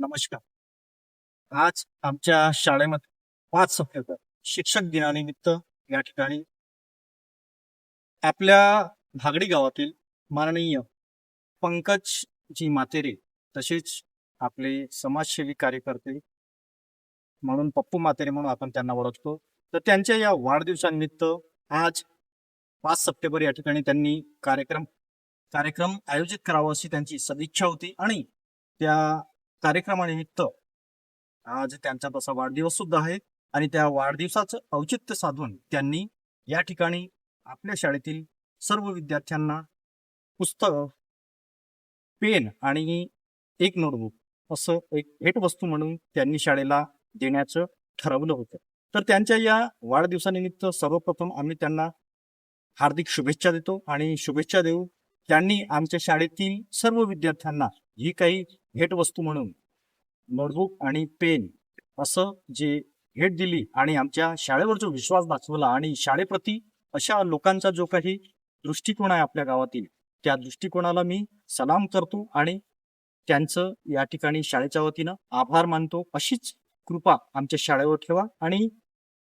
नमस्कार. आज आमच्या शाळेमध्ये पाच सप्टेंबर शिक्षक दिनानिमित्त या ठिकाणी आपल्या भागडी गावातील माननीय पंकजजी मातेरे तसेच आपले समाजसेवी कार्यकर्ते म्हणून पप्पू मातेरे म्हणून आपण त्यांना ओळखतो. तर त्यांच्या या वाढदिवसानिमित्त आज पाच सप्टेंबर या ठिकाणी त्यांनी कार्यक्रम कार्यक्रम आयोजित करावा अशी त्यांची सदिच्छा होती आणि त्या कार्यक्रमानिमित्त आज त्यांचा तसा वाढदिवस सुद्धा आहे आणि त्या वाढदिवसाचं औचित्य साधून त्यांनी या ठिकाणी आपल्या शाळेतील सर्व विद्यार्थ्यांना पुस्तक पेन आणि एक नोटबुक असं एक भेटवस्तू म्हणून त्यांनी शाळेला देण्याचं ठरवलं होतं. तर त्यांच्या या वाढदिवसानिमित्त सर्वप्रथम आम्ही त्यांना हार्दिक शुभेच्छा देतो आणि शुभेच्छा देऊ त्यांनी आमच्या शाळेतील सर्व विद्यार्थ्यांना ही काही भेटवस्तू म्हणून नोटबुक आणि पेन असं जे भेट दिली आणि आमच्या शाळेवर जो विश्वास दाखवला आणि शाळेप्रती अशा लोकांचा जो काही दृष्टिकोन आहे आपल्या गावातील त्या दृष्टिकोनाला मी सलाम करतो आणि त्यांचं या ठिकाणी शाळेच्या वतीनं आभार मानतो. अशीच कृपा आमच्या शाळेवर ठेवा आणि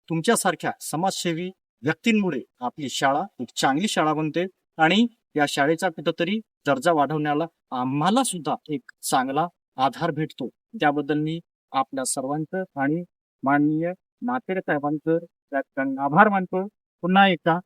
तुमच्यासारख्या समाजसेवी व्यक्तींमुळे आपली शाळा एक चांगली शाळा बनते आणि या शाळेचा कुठंतरी दर्जा वाढवण्याला आम्हाला सुद्धा एक चांगला आधार भेटतो. त्याबद्दल मी आपल्या सर्वांचं आणि माननीय मातेरे साहेबांचं त्यात आभार मानतो. पुन्हा एकदा